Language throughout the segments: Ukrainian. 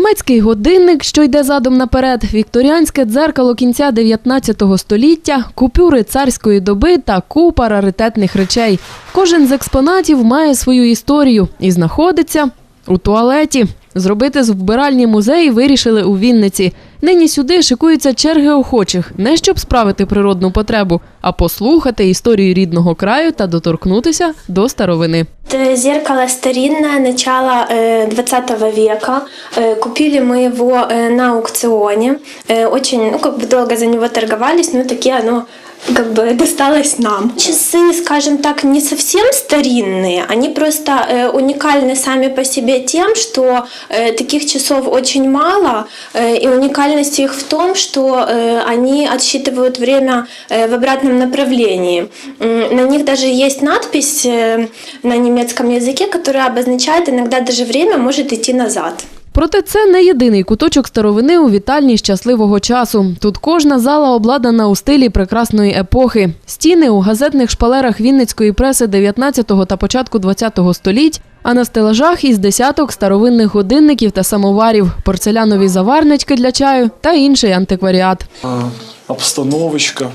Німецький годинник, що йде задом наперед, вікторіанське дзеркало кінця 19 століття, купюри царської доби та купа раритетних речей. Кожен з експонатів має свою історію і знаходиться у туалеті. Зробити з вбиральні музеї вирішили у Вінниці. Нині сюди шикуються черги охочих, не щоб справити природну потребу, а послухати історію рідного краю та доторкнутися до старовини. Это зеркало старинное, начало э, 20 века. Э, Купили мы его э, на аукционе. Э, Очень, ну, как бы долго за него торговались, но таки оно как бы досталось нам. Часы, скажем так, не совсем старинные, они просто э, уникальны сами по себе тем, что э, таких часов очень мало, э, и уникальность их в том, что э, они отсчитывают время э, в обратном направлении. М, На них даже есть надпись э, на немецком языке, которая обозначает иногда даже время может идти назад. Проте це не єдиний куточок старовини у вітальні щасливого часу. Тут кожна зала обладнана у стилі прекрасної епохи. Стіни у газетних шпалерах Вінницької преси 19-го та початку 20-го століть, а на стелажах із десяток старовинних годинників та самоварів, порцелянові заварнички для чаю та інший антикваріат. А, Обстановочка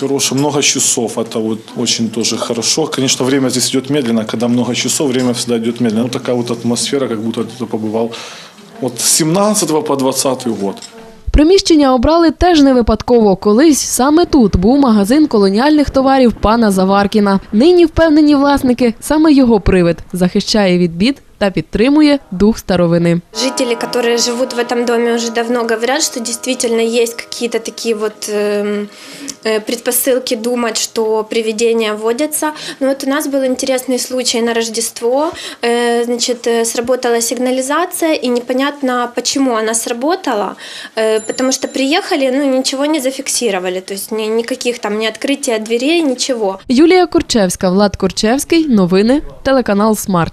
хорошая, много часов, это вот очень тоже хорошо. Конечно, время здесь идет медленно, когда много часов, время всегда идет медленно. Вот такая вот атмосфера, как будто ты побывал от 17 по 20 год. Приміщення обрали теж не випадково. Колись саме тут був магазин колоніальних товарів пана Заваркіна. Нині впевнені власники, саме його привид захищає від бід та підтримує дух старовини. Жители, которые живут в этом доме уже давно, говорят, что действительно есть какие-то такие вот эм, э, предпосылки думать, что привидения водятся. Но вот у нас был интересный случай на Рождество. Э, Значит, э, сработала сигнализация, и непонятно, почему она сработала, э, потому что приехали, ну, ничего не зафиксировали, то есть ни- никаких там ни открытия дверей, ничего. Юлія Корчевська, Влад Корчевський. Новини. Телеканал Смарт.